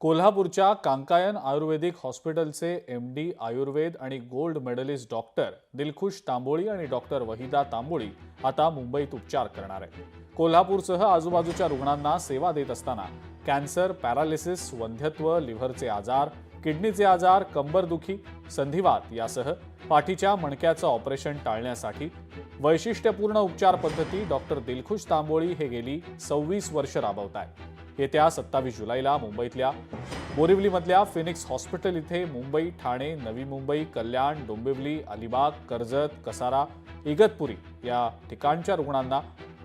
कोल्हापूरच्या कांकायन आयुर्वेदिक हॉस्पिटलचे M D Ayurveda आणि gold medallist doctor Dilkhush Tamboli आणि डॉक्टर वहिदा तांबोळी आता मुंबईत उपचार करणार आहेत. कोल्हापूरसह आजूबाजूच्या रुग्णांना सेवा देत असताना कॅन्सर पॅरालिसिस वंध्यत्व लिव्हरचे आजार किडनीचे आजार कंबरदुखी संधिवात यासह पाठीच्या मणक्याचं ऑपरेशन टाळण्यासाठी वैशिष्ट्यपूर्ण उपचार पद्धती डॉक्टर दिलखुश तांबोळी हे गेली सव्वीस वर्ष राबवत आहेत येत्या सत्तावीस जुलैला मुंबईतल्या बोरिवलीमधल्या फिनिक्स हॉस्पिटल इथे मुंबई ठाणे नवी मुंबई कल्याण डोंबिवली अलिबाग कर्जत कसारा इगतपुरी या ठिकाणच्या रुग्णांना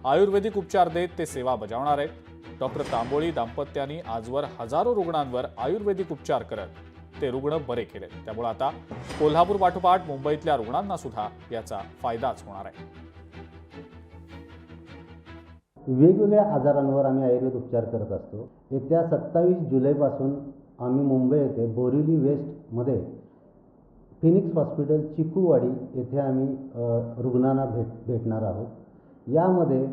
आयुर्वेदिक उपचार देत ते सेवा बजावणार आहेत. डॉक्टर तांबोळी दाम्पत्यांनी आजवर हजारो रुग्णांवर आयुर्वेदिक उपचार करत ते रुग्ण बरे केले त्यामुळे आता कोल्हापूर पाठोपाठ मुंबईतल्या रुग्णांना सुद्धा याचा फायदाच होणार आहे. वेगवेगळ्या आजारांवर आम्ही आयुर्वेद उपचार करत असतो. येत्या सत्तावीस जुलैपासून आम्ही मुंबई येथे बोरिवली वेस्टमध्ये फिनिक्स हॉस्पिटल चिकूवाडी येथे आम्ही रुग्णांना भेट भेटणार आहोत. यामध्ये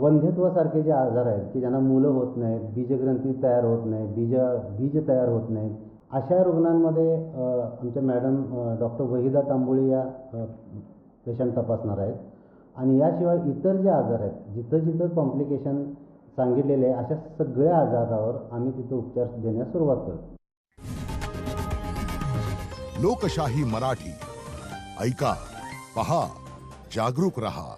वंध्यत्वासारखे जे आजार आहेत की ज्यांना मुलं होत नाहीत बीजग्रंथी तयार होत नाही बीज बीज तयार होत नाहीत अशा रुग्णांमध्ये आमच्या मॅडम डॉक्टर वहिदा तांबोळी या पेशंट तपासणार आहेत. आणि याशिवाय इतर जे आजार आहेत जिथं जिथं कॉम्प्लिकेशन सांगितलेले आहे अशा सगळ्या आजारावर आम्ही तिथं उपचार देण्यास सुरुवात करतो. लोकशाही मराठी. ऐका पहा जागरूक रहा.